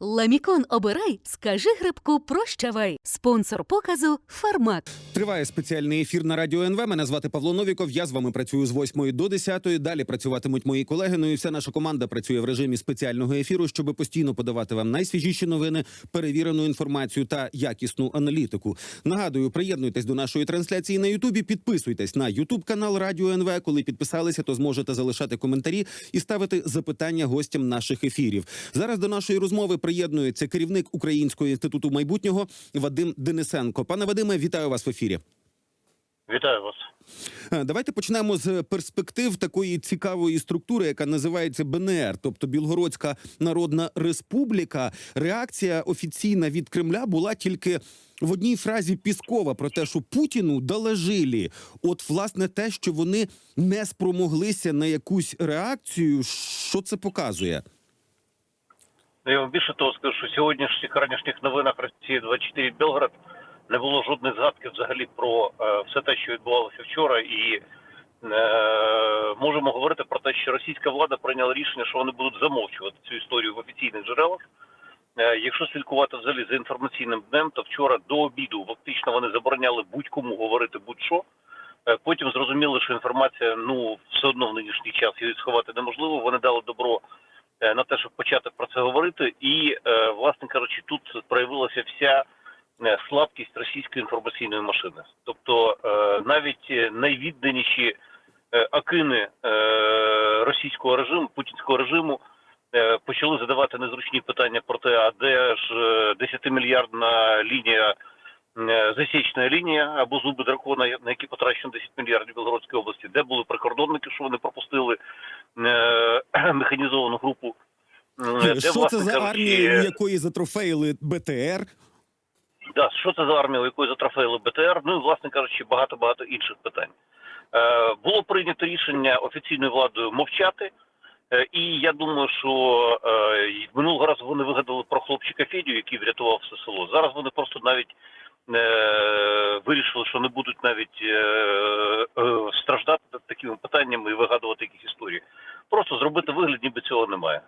Ламікон обирай, скажи грибку прощавай. Спонсор показу Фармак. Триває спеціальний ефір на радіо НВ. Мене звати Павло Новіков. Я з вами працюю з 8 до 10. Далі працюватимуть мої колеги. Ну і вся наша команда працює в режимі спеціального ефіру, щоб постійно подавати вам найсвіжіші новини, перевірену інформацію та якісну аналітику. Нагадую, приєднуйтесь до нашої трансляції на Ютубі. Підписуйтесь на Ютуб канал Радіо НВ. Коли підписалися, то зможете залишати коментарі і ставити запитання гостям наших ефірів. Зараз до нашої розмови приєднується керівник Українського інституту майбутнього Вадим Денисенко. Пане Вадиме, вітаю вас в ефірі. Вітаю вас. Е, Давайте почнемо з перспектив такої цікавої структури, яка називається БНР, тобто Білгородська Народна Республіка. Реакція офіційна від Кремля була тільки в одній фразі Піскова про те, що Путіну доложили. От власне те, що вони не спромоглися на якусь реакцію, що це показує? Я вам більше того скажу, що сьогодні в ранішніх новинах Росії 24 Белград не було жодної згадки взагалі про е, все те, що відбувалося вчора, і е, можемо говорити про те, що російська влада прийняла рішення, що вони будуть замовчувати цю історію в офіційних джерелах. Е, якщо слідкувати взагалі за інформаційним днем, то вчора до обіду фактично вони забороняли будь-кому говорити будь-що. Е, Потім зрозуміли, що інформація ну все одно в нинішній час її сховати неможливо. Вони дали добро на те, щоб почати про це говорити, і е, власне кажучи, тут проявилася вся е, слабкість російської інформаційної машини. Тобто е, навіть е, найвідданіші е, акини е, російського режиму, путінського режиму. е, Почали задавати незручні питання про те, а де ж е, 10-мільярдна лінія, е, засічна лінія або зуби дракона, на які потрачено 10 мільярдів Білгородської області, де були прикордонники, що вони пропустили е, механізовану групу. Е, де, Що це за кажучи, армія, у якої затрофеїли БТР? Да, що це за армія, у якої затрофеїли БТР? Ну і власне кажучи, багато багато інших питань. Е, було прийнято рішення офіційною владою мовчати. Е, і я думаю, що е, минулого разу вони вигадали про хлопчика Федю, який врятував все село. Зараз вони просто навіть е, вирішили, що не будуть навіть е, е, страждати над такими питаннями і вигадувати якісь історії. Просто зробити вигляд, ніби цього немає.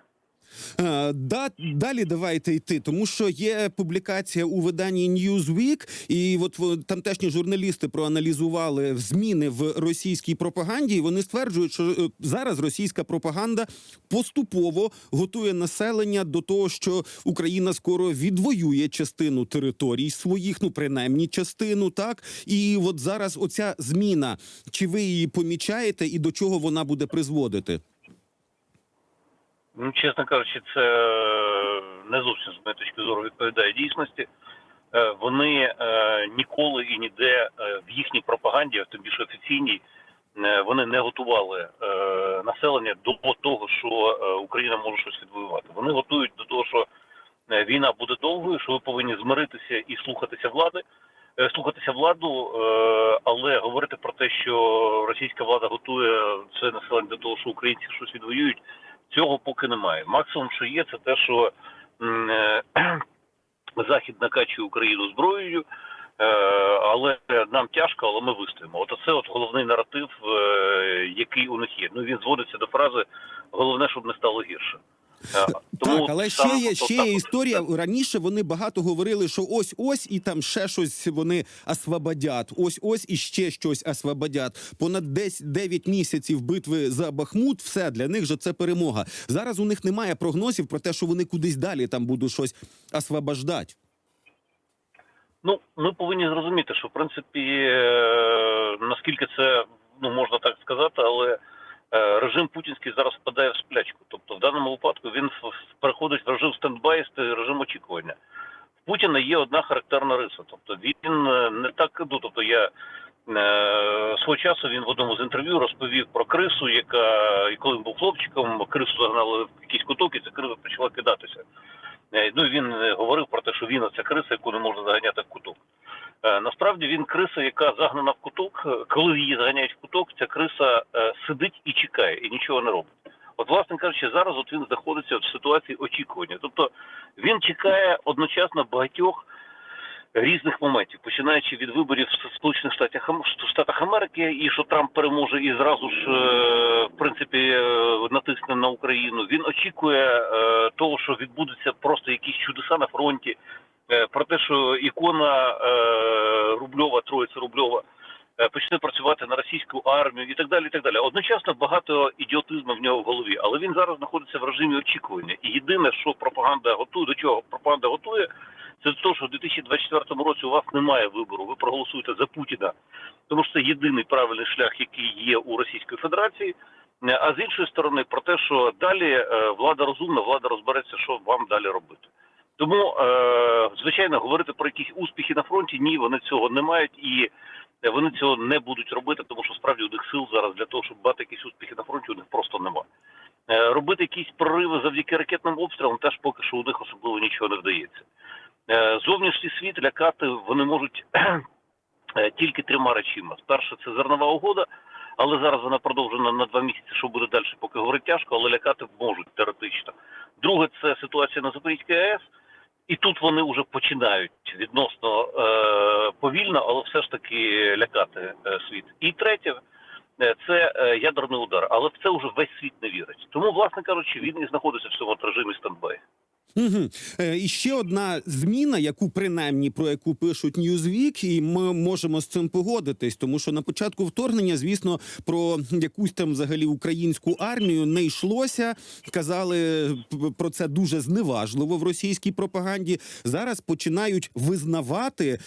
Е, Да, далі давайте йти, тому що є публікація у виданні Newsweek, і от тамтешні журналісти проаналізували зміни в російській пропаганді. і Вони стверджують, що е, зараз російська пропаганда поступово готує населення до того, що Україна скоро відвоює частину територій своїх, ну принаймні частину, так і от зараз оця зміна, чи ви її помічаєте, і до чого вона буде призводити? Ну, чесно кажучи, це е, не зовсім з моєї точки зору відповідає дійсності. Е, Вони е, ніколи і ніде в їхній пропаганді, тим більше офіційній, вони не готували населення до того, що Україна може щось відвоювати. Вони готують до того, що війна буде довгою, що ви повинні змиритися і слухатися влади. Слухатися владу, але говорити про те, що російська влада готує це населення до того, що українці щось відвоюють, цього поки немає. Максимум, що є, це те, що е, Захід накачує Україну зброєю, е, але нам тяжко, але ми вистоїмо. От це от головний наратив, е, який у них є. Ну він зводиться до фрази головне, щоб не стало гірше. Е, Так, але ще є ще є історія. Раніше вони багато говорили, що ось ось і там ще щось вони освободять. Ось ось і ще щось освободять. Понад десь 9 місяців битви за Бахмут. Все для них же це перемога. Зараз у них немає прогнозів про те, що вони кудись далі там будуть щось освобождати. Ну, ми повинні зрозуміти, що в принципі е, наскільки це ну можна так сказати, але режим путінський зараз впадає в сплячку. Тобто, в даному випадку він переходить в режим стендбай, режим очікування. В Путіна є одна характерна риса. Тобто він е, не так, ну тобто я. е, Свого часу він в одному з інтерв'ю розповів про крису, яка і коли він був хлопчиком, крису загнали в якийсь куток, і ця криза почала кидатися. Е, Ну він е, говорив про те, що він це криса, яку не можна заганяти в куток. Е, Насправді він криса, яка загнана в куток. Коли її заганяють в куток, ця криса сидить і чекає, і нічого не робить. От, власне кажучи, зараз от він знаходиться в ситуації очікування. Тобто він чекає одночасно багатьох різних моментів, починаючи від виборів в Сполучених Штатах Штатах Америки, і що Трамп переможе і зразу ж е, в принципі е, натисне на Україну. Він очікує е, того, що відбудуться просто якісь чудеса на фронті. Про те, що ікона Рубльова, Троїця Рубльова почне працювати на російську армію і так далі. і так далі. Одночасно багато ідіотизму в нього в голові, але він зараз знаходиться в режимі очікування. І єдине, що пропаганда готує, до чого пропаганда готує, це те, що в 2024 році у вас немає вибору. Ви проголосуєте за Путіна, тому що це єдиний правильний шлях, який є у Російської Федерації. Е, А з іншої сторони, про те, що далі е, влада розумна, влада розбереться, що вам далі робити. Тому, е, звичайно, говорити про якісь успіхи на фронті, ні, вони цього не мають і е, вони цього не будуть робити, тому що справді у них сил зараз для того, щоб мати якісь успіхи на фронті, у них просто нема. Е, робити якісь прориви завдяки ракетним обстрілам теж поки що у них особливо нічого не вдається. Е, Зовнішній світ лякати вони можуть е, тільки трьома речима. Перше, це зернова угода, але зараз вона продовжена на два місяці, що буде далі, поки говорить тяжко, але лякати можуть теоретично. Друге, це ситуація на Запорізькій АЕС. І тут вони вже починають відносно е, повільно, але все ж таки лякати е, світ. І третє, е, це е, ядерний удар, але в це вже весь світ не вірить. Тому, власне кажучи, він і знаходиться в цьому режимі стендбай. Угу. І ще одна зміна, яку принаймні про яку пишуть Newsweek, і ми можемо з цим погодитись, тому що на початку вторгнення, звісно, про якусь там взагалі українську армію не йшлося. Казали про це дуже зневажливо в російській пропаганді. Зараз починають визнавати,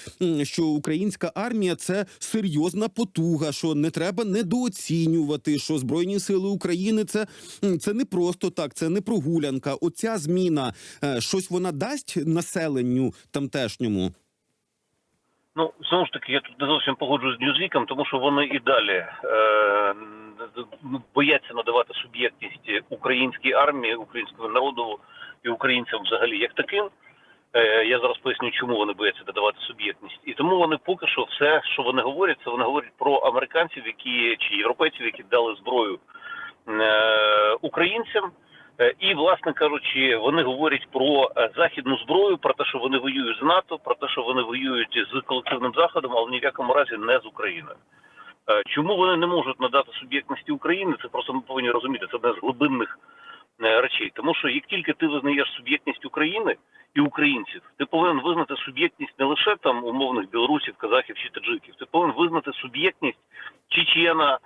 що українська армія це серйозна потуга, що не треба недооцінювати, що збройні сили України це, це не просто так, це не прогулянка. Оця зміна щось вона дасть населенню тамтешньому. Ну, знову ж таки, я тут не зовсім погоджуюсь з Ньюзвіком, тому що вони і далі е, бояться надавати суб'єктність українській армії, українському народу і українцям взагалі як таким. Е, я зараз поясню, чому вони бояться надавати суб'єктність. І тому вони поки що все, що вони говорять, це вони говорять про американців, які чи європейців, які дали зброю е, українцям. Е, І, власне кажучи, вони говорять про е, західну зброю, про те, що вони воюють з НАТО, про те, що вони воюють з колективним заходом, але ні в якому разі не з Україною. Е, Чому вони не можуть надати суб'єктності України? Це просто ми повинні розуміти. Це одне з глибинних речей. Тому що як тільки ти визнаєш суб'єктність України і українців, ти повинен визнати суб'єктність не лише там умовних білорусів, казахів чи таджиків. Ти повинен визнати суб'єктність чечена,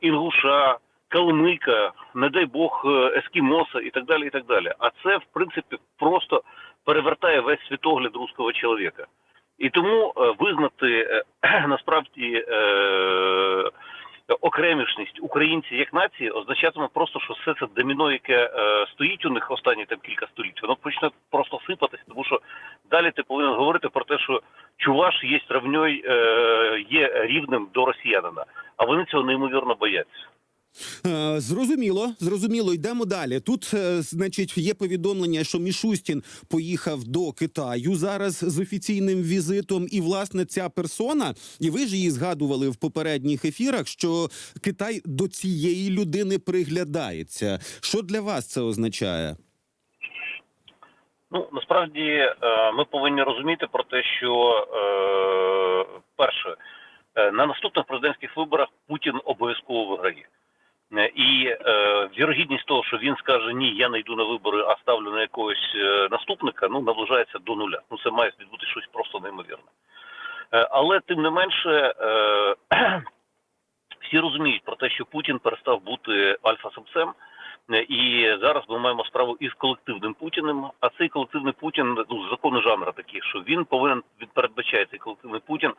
інгуша, калмика, не дай Бог, е, ескімоса і так далі. і так далі. А це, в принципі, просто перевертає весь світогляд руського чоловіка. І тому е, визнати е, насправді окремішність українців як нації означатиме просто, що все це доміно, яке стоїть у них останні там кілька століть, воно почне просто сипатись, тому що далі ти повинен говорити про те, що чуваш є равньой, е, є рівним до росіянина, а вони цього неймовірно бояться. Е, Зрозуміло, зрозуміло. Йдемо далі. Тут, е, значить, є повідомлення, що Мішустін поїхав до Китаю зараз з офіційним візитом. І власне ця персона, і ви ж її згадували в попередніх ефірах, що Китай до цієї людини приглядається. Що для вас це означає? Ну насправді е, ми повинні розуміти про те, що перше на наступних президентських виборах Путін обов'язково виграє. Е, І е, вірогідність того, що він скаже ні, я не йду на вибори, а ставлю на якогось е, наступника, ну наближається до нуля. Ну це має відбути щось просто неймовірне. Е, але тим не менше, е, всі розуміють про те, що Путін перестав бути альфа-самцем. Е, І зараз ми маємо справу із колективним Путіним. А цей колективний Путін, ну закони жанру такі, що він повинен він передбачає цей колективний Путін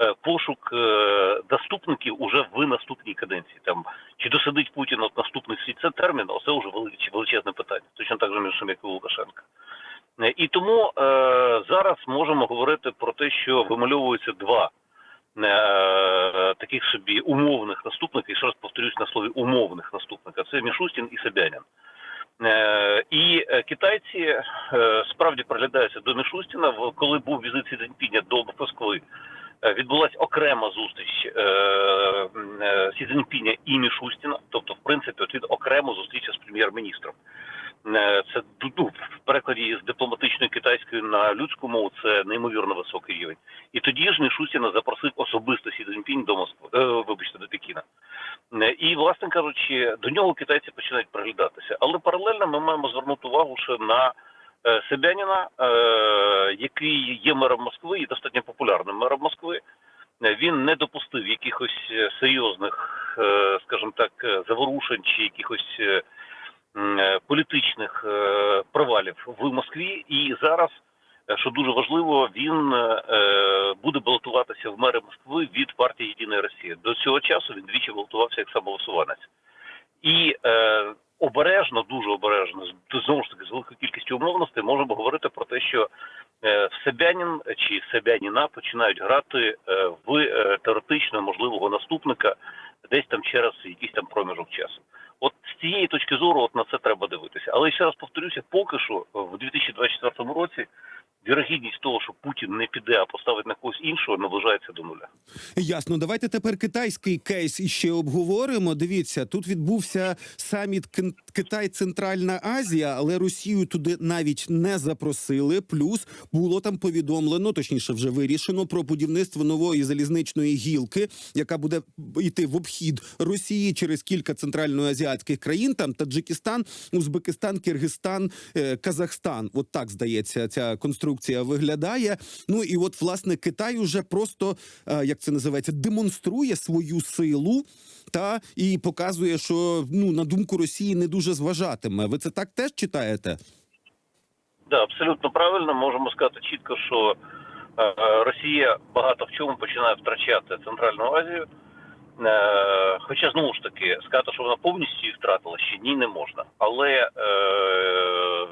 е, пошук е, наступників уже в наступній каденції. Там чи досидить Путін от наступний свій це термін, оце вже велич- величезне питання. Точно так же між як і Лукашенка. Е, І тому е, зараз можемо говорити про те, що вимальовуються два е, таких собі умовних наступника, і ще раз повторюсь на слові умовних наступника, це Мішустін і Собянін. Е, І е, китайці е, справді приглядаються до Мішустіна. Коли був візит Сі до Москви, е, відбулася окрема зустріч е, е, Сі і Мішустіна. Тобто, в принципі, от він окремо зустрічався з прем'єр-міністром. Е, Це ну, в перекладі з дипломатичної китайської на людську мову це неймовірно високий рівень. І тоді ж Мішустіна запросив особисто Сі Цзіньпінь до Москви, е, вибачте, до Пекіна. Е, І, власне кажучи, до нього китайці починають приглядатися. Але паралельно ми маємо звернути увагу ще на Себяніна, який є мером Москви і достатньо популярним мером Москви. Він не допустив якихось серйозних, скажімо так, заворушень чи якихось політичних е, провалів в Москві. І зараз, е, що дуже важливо, він е, буде балотуватися в мери Москви від партії Єдина Росія. До цього часу він двічі балотувався як самовисуванець. І е, обережно, дуже обережно, знову ж таки, з великою кількістю умовностей можемо говорити про те, що е, Себянін чи Себяніна починають грати е, в е, теоретично можливого наступника десь там через якийсь там проміжок часу. Точки зору, от на це треба дивитися. Але ще раз повторюся, поки що е, в 2024 році вірогідність того, що Путін не піде, а поставить на когось іншого, наближається до нуля. Ясно, давайте тепер китайський кейс іще обговоримо. Дивіться, тут відбувся саміт Китай Центральна Азія, але Росію туди навіть не запросили. Плюс було там повідомлено, точніше, вже вирішено про будівництво нової залізничної гілки, яка буде йти в обхід Росії через кілька центральноазіатських країн. Там Таджикистан, Узбекистан, Киргизстан, е, Казахстан. От так здається, ця конструкція виглядає. Ну і от власне Китай уже просто е, як це називається, демонструє свою силу та і показує, що ну на думку Росії не дуже зважатиме. Ви це так теж читаєте? Да, абсолютно правильно. Можемо сказати чітко, що е, Росія багато в чому починає втрачати Центральну Азію. Е, хоча знову ж таки сказати, що вона повністю її втратила, ще ні, не можна. Але е,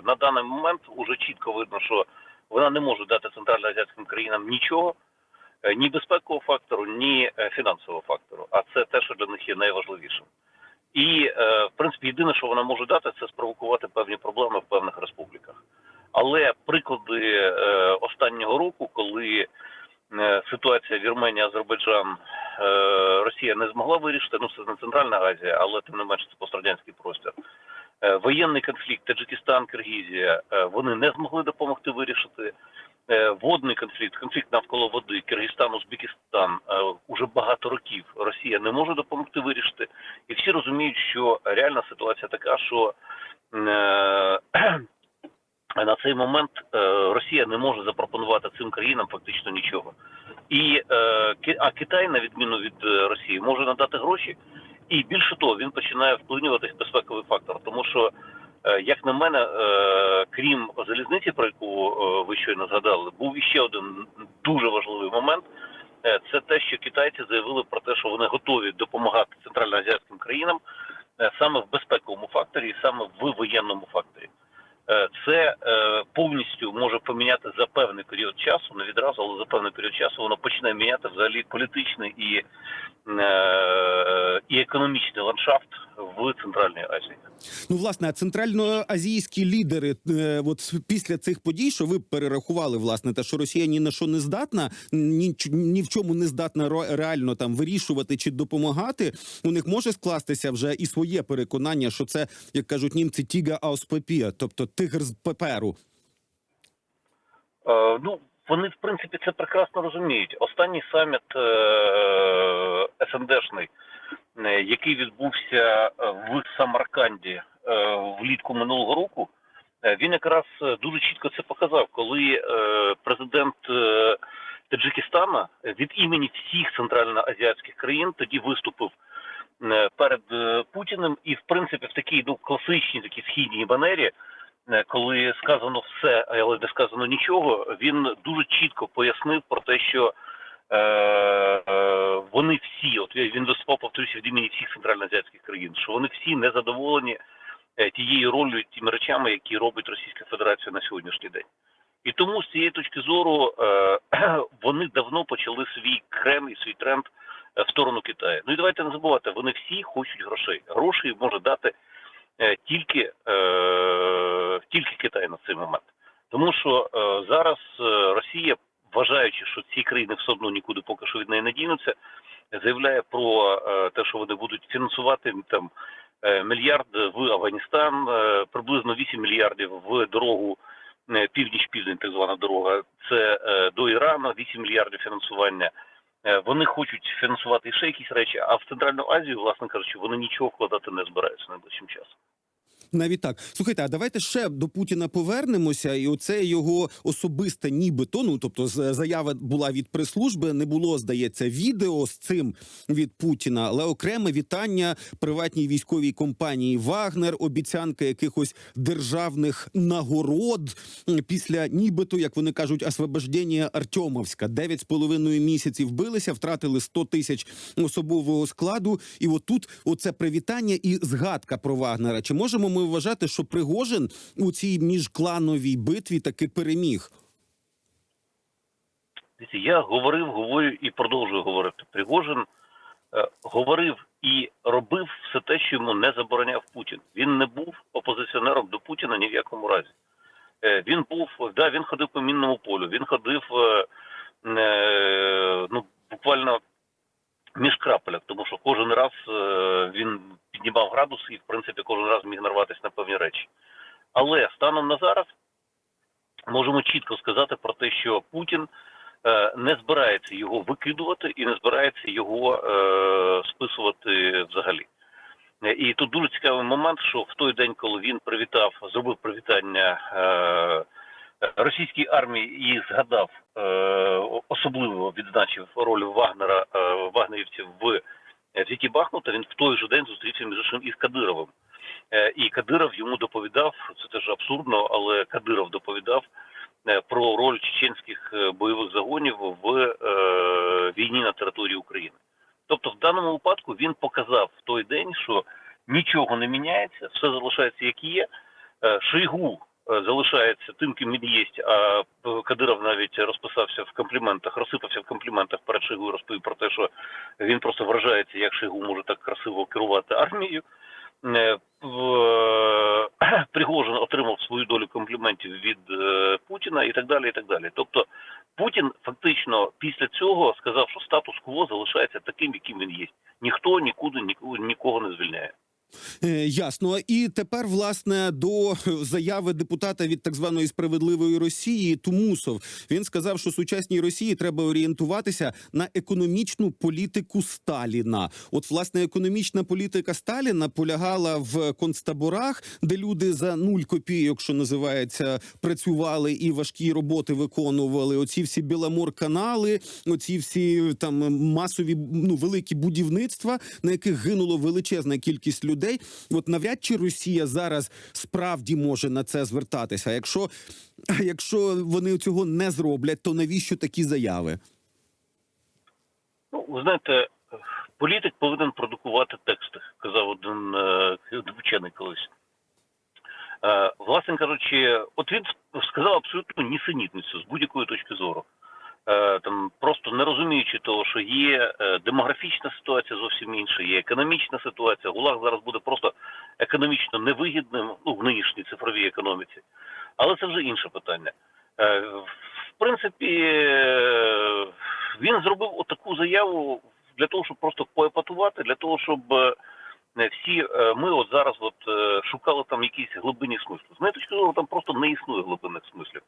на даний момент уже чітко видно, що вона не може дати центральноазіатським країнам нічого, ні безпекового фактору, ні е, фінансового фактору. А це те, що для них є найважливішим. І, е, в принципі, єдине, що вона може дати, це спровокувати певні проблеми в певних республіках. Але приклади е, останнього року, коли е, ситуація Вірменія, Азербайджан, е, Росія не змогла вирішити, ну це не Центральна Азія, але тим не менше це пострадянський простір. Е, воєнний конфлікт Таджикистан, Киргізія, е, вони не змогли допомогти вирішити. Е, водний конфлікт, конфлікт навколо води, Киргизстан, Узбекистан е, уже багато років Росія не може допомогти вирішити, і всі розуміють, що реальна ситуація така, що е, на цей момент Росія не може запропонувати цим країнам фактично нічого. І а Китай, на відміну від Росії, може надати гроші, і більше того, він починає вплинювати безпековий фактор, тому що. Е, Як на мене, е, крім залізниці, про яку е, ви щойно згадали, був іще один дуже важливий момент. Це те, що китайці заявили про те, що вони готові допомагати центральноазіатським країнам саме в безпековому факторі, саме в воєнному факторі. Це повністю може поміняти за певний період часу, не відразу, але за певний період часу воно почне міняти взагалі політичний і, і економічний ландшафт в Центральній Азії. Ну, власне, а центральноазійські лідери, е, от після цих подій, що ви перерахували, власне, те, що Росія ні на що не здатна, ні, ні в чому не здатна реально там вирішувати чи допомагати. У них може скластися вже і своє переконання, що це, як кажуть німці, тіга ауспапія, тобто тигр з паперу. Е, ну, вони, в принципі, це прекрасно розуміють. Останній саміт е, СНДшний, е, який відбувся е, в Самарканді е, влітку минулого року, е, він якраз е, дуже чітко це показав, коли е, президент е, Таджикистана від імені всіх центральноазіатських країн тоді виступив е, перед е, Путіним, і в принципі в такій ну, класичній такій східній манері е, коли сказано все, але не сказано нічого, він дуже чітко пояснив про те, що е, е, вони всі, от він виступав, повторюся, від імені всіх центральноазіатських країн, що вони всі не задоволені е, тією ролью, тими речами, які робить Російська Федерація на сьогоднішній день. І тому з цієї точки зору е, вони давно почали свій крем і свій тренд е, в сторону Китаю. Ну і давайте не забувати, вони всі хочуть грошей. Гроші може дати е, тільки, е, тільки Китай на цей момент. Тому що е, зараз е, Росія, вважаючи, що ці країни все одно нікуди поки що від неї не дінуться, заявляє про е, те, що вони будуть фінансувати там е, мільярд в Афганістан, е, приблизно 8 мільярдів в дорогу північ-південь, так звана дорога. Це до Ірану 8 мільярдів фінансування. Вони хочуть фінансувати ще якісь речі, а в Центральну Азію, власне кажучи, вони нічого вкладати не збираються найближчим часом. Навіть так. Слухайте, а давайте ще до Путіна повернемося, і оце його особисте, нібито. Ну тобто, заява була від прес-служби, не було, здається, відео з цим від Путіна, але окреме вітання приватній військовій компанії Вагнер, обіцянка якихось державних нагород після нібито, як вони кажуть, освобождення Артемовська. Дев'ять з половиною місяців билися, втратили 100 тисяч особового складу. І отут оце привітання і згадка про Вагнера. Чи можемо ми вважати, що Пригожин у цій міжклановій битві таки переміг? Я говорив, говорю і продовжую говорити. Пригожин е, говорив і робив все те, що йому не забороняв Путін. Він не був опозиціонером до Путіна ні в якому разі. Е, він був, да, він ходив по мінному полю, він ходив е, е, ну, буквально між крапелях, тому що кожен раз е, він піднімав градус і, в принципі, кожен раз міг нарватися на певні речі. Але станом на зараз можемо чітко сказати про те, що Путін е, не збирається його викидувати і не збирається його е, списувати взагалі. І тут дуже цікавий момент, що в той день, коли він привітав, зробив привітання е, російській армії і згадав е, особливо відзначив роль Вагнера е, вагнерівців в взятті Бахмута, він в той же день зустрівся між іншим із Кадировим. Е, І Кадиров йому доповідав, це теж абсурдно, але Кадиров доповідав е, про роль чеченських е, бойових загонів в е, війні на території України. Тобто, в даному випадку він показав в той день, що нічого не міняється, все залишається як є. Е, Шойгу е, залишається тим, ким він є, а Кадиров навіть розписався в компліментах, розсипався в компліментах перед і розповів про те, що він просто вражається, як Шойгу може так красиво керувати армією. Е, е, Пригожин отримав свою долю компліментів від е, Путіна і так далі. і так далі. Тобто Путін фактично після цього сказав, що статус-кво залишається таким, яким він є. Ніхто нікуди нікого не звільняє. Е, ясно. І тепер, власне, до заяви депутата від так званої справедливої Росії Тумусов. Він сказав, що сучасній Росії треба орієнтуватися на економічну політику Сталіна. От, власне, економічна політика Сталіна полягала в концтаборах, де люди за нуль копійок, що називається, працювали і важкі роботи виконували. Оці всі Біламор-канали, оці всі там масові ну великі будівництва, на яких гинуло величезна кількість людей. От навряд чи Росія зараз справді може на це звертатися. Якщо, якщо вони цього не зроблять, то навіщо такі заяви? Ну, ви знаєте, політик повинен продукувати тексти, казав один е, вчений колись. Е, власне кажучи, от він сказав абсолютно нісенітницю з будь-якої точки зору. Е, там не розуміючи того, що є е, демографічна ситуація зовсім інша, є економічна ситуація. ГУЛАГ зараз буде просто економічно невигідним ну, в нинішній цифровій економіці. Але це вже інше питання. Е, в принципі, е, він зробив отаку заяву для того, щоб просто поепатувати, для того, щоб всі ми от зараз от шукали там якісь глибинні смисли. З моєї точки зору, там просто не існує глибинних смислів.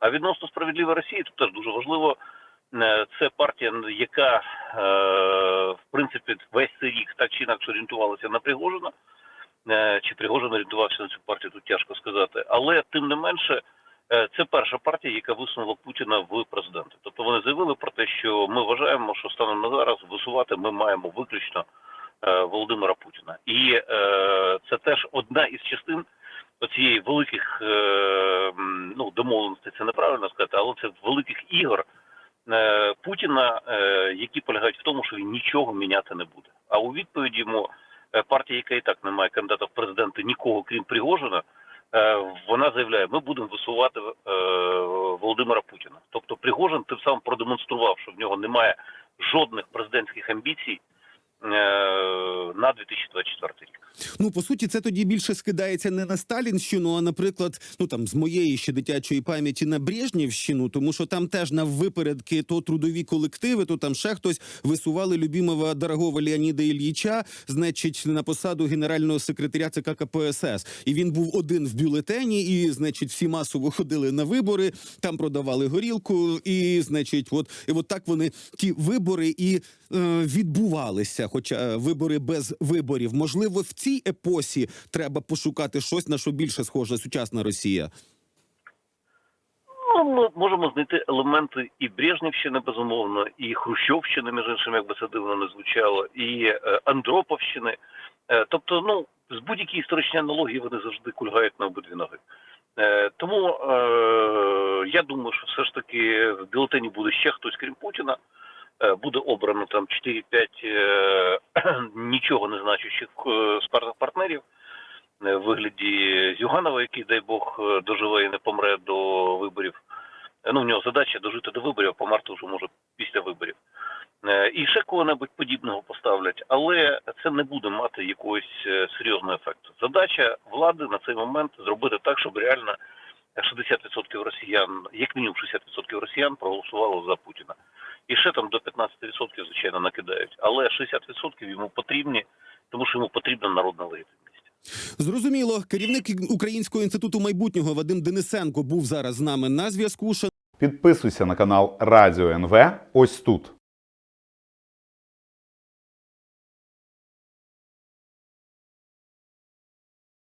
А відносно справедливої Росії, тут теж дуже важливо. Е, Це партія, яка е, в принципі весь цей рік так чи інакше орієнтувалася на Пригожина. Е, Чи Пригожин орієнтувався на цю партію, тут тяжко сказати. Але тим не менше, це перша партія, яка висунула Путіна в президенти. Тобто вони заявили про те, що ми вважаємо, що станом на зараз висувати ми маємо виключно Володимира Путіна. І це теж одна із частин оцієї великих ну домовленостей, це неправильно сказати, але це великих ігор Путіна, е, які полягають в тому, що він нічого міняти не буде. А у відповіді йому е, партія, яка і так не має кандидата в президенти нікого, крім Пригожина, е, вона заявляє, ми будемо висувати е, Володимира Путіна. Тобто Пригожин тим самим продемонстрував, що в нього немає жодних президентських амбіцій. На 2024 рік. Ну по суті, це тоді більше скидається не на Сталінщину, а наприклад, ну там з моєї ще дитячої пам'яті на Брежнівщину, тому що там теж на випередки то трудові колективи, то там ще хтось висували любимого дорогого Леоніда Ільїча, значить, на посаду генерального секретаря ЦК КПСС. І він був один в бюлетені, і значить, всі масово ходили на вибори, там продавали горілку, і значить, от і от так вони ті вибори і е, відбувалися. Хоча е, вибори без виборів. Можливо, в цій епосі треба пошукати щось на що більше схоже сучасна Росія. Ну, ми можемо знайти елементи і Брежнівщини, безумовно, і Хрущовщини, між іншим, як би це дивно не звучало, і е, Андроповщини. Е, тобто, ну, з будь-які історичні аналогії вони завжди кульгають на обидві ноги. Тому е, я думаю, що все ж таки в бюлетені буде ще хтось, крім Путіна. Е, Буде обрано там 4-5 е, нічого не значущих е, партнерів в вигляді Зюганова, який, дай Бог, доживе і не помре до виборів. Ну, в нього задача дожити до виборів, а померти вже може після виборів. І ще кого-небудь подібного поставлять, але це не буде мати якогось серйозного ефекту. Задача влади на цей момент зробити так, щоб реально 60% росіян, як мінімум 60% росіян проголосувало за Путіна. І ще там до 15% звичайно накидають. Але 60% йому потрібні, тому що йому потрібна народна легітимність. Зрозуміло, керівник Українського інституту майбутнього Вадим Денисенко був зараз з нами на зв'язку. Підписуйся на канал Радіо НВ ось тут.